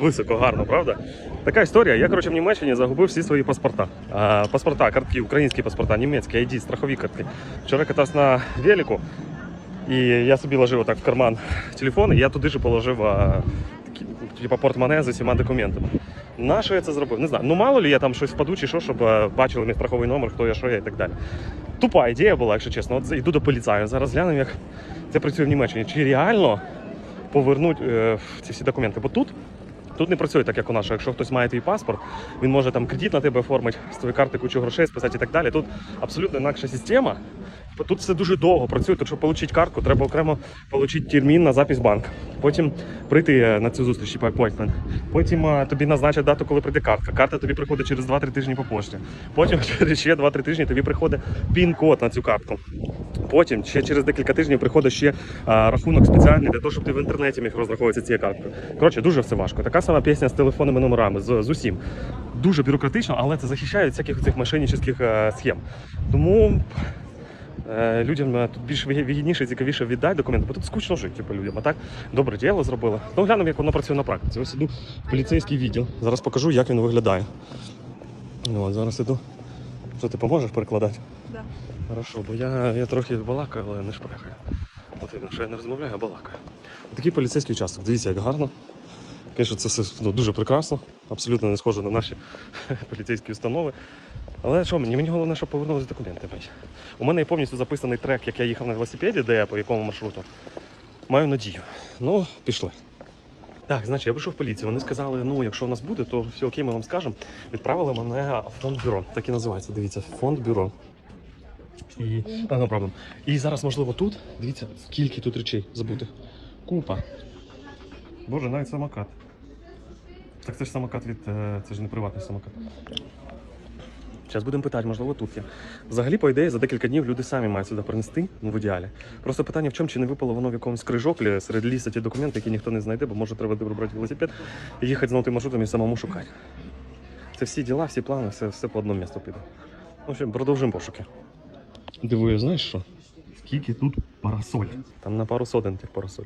Високо, гарно, правда? Така історія. Я, коротше, в Німеччині загубив всі свої паспорта. А, паспорта, картки, українські паспорта, німецькі, ID, страхові картки. Вчора катався на велику, і я собі ложив отак в карман телефон, і я туди ж положив а, такі, портмоне з усіма документами. На що я це зробив? Не знаю. Ну мало ли я там щось впаду чи що, щоб бачили мій страховий номер, хто я, що я і так далі. Тупа ідея була, якщо чесно. От йду до поліцаю. Зараз глянемо, як це працює в Німеччині. Чи реально повернуть е, ці всі документи? Бо тут Тут не працює так, як у нас, що якщо хтось має твій паспорт, він може там кредит на тебе оформити, з твоєї карти кучу грошей списати і так далі. Тут абсолютно інакша система. Тут все дуже довго працює. Тут, щоб отримати картку, треба окремо отримати термін на запис в банк. Потім прийти е, на цю зустріч, типу appointment. Потім е, тобі назначать дату, коли прийде картка. Карта тобі приходить через 2-3 тижні по пошті. Потім через ще 2-3 тижні тобі приходить пін-код на цю картку. Потім ще через декілька тижнів приходить ще а, рахунок спеціальний для того, щоб ти в інтернеті міг розраховуватися цією карткою. Коротше, дуже все важко. Така сама пісня з телефонними номерами, з, з усім. Дуже бюрократично, але це захищає від всяких цих мошеннических е, схем. Тому е, людям е, тут більш вигі- вигідніше цікавіше віддати документи, бо тут скучно жити типу, людям. А так добре діло зробили. Ну глянемо, як воно працює на практиці. Ось іду в поліцейський відділ. Зараз покажу, як він виглядає. Ну, от, зараз іду. Що ти поможеш перекладати? Да. Хорошо, бо я, я трохи балакаю, але не шпрехаю. От видно, що я не розмовляю, а балакаю. Такий поліцейський участок. Дивіться, як гарно. Звісно, це все ну, дуже прекрасно, абсолютно не схоже на наші поліцейські установи. Але що мені? Мені головне, щоб повернулися документи. У мене є повністю записаний трек, як я їхав на велосипеді, де я по якому маршруту. Маю надію. Ну, пішли. Так, значить, я прийшов в поліцію. Вони сказали, ну, якщо у нас буде, то все окей, ми вам скажемо. Відправили мене в фонд бюро. Так і називається. Дивіться, фонд бюро. І а, no problem. І зараз, можливо, тут. Дивіться, скільки тут речей забутих. Купа. Боже, навіть самокат. Так це ж самокат від. е, Це ж не приватний самокат. Зараз будемо питати, можливо, тут є. Взагалі, по ідеї, за декілька днів люди самі мають сюди принести, ну в ідеалі. Просто питання в чому, чи не випало воно в якомусь крижоклі серед лісу ті документи, які ніхто не знайде, бо може треба брати велосипед і їхати знову тим маршрутом і самому шукати. Це всі діла, всі плани, все, все по одному місту піде. В общем, продовжуємо пошуки. Дивую, знаєш що? Скільки тут парасоль? Там на пару сотень тих парасоль.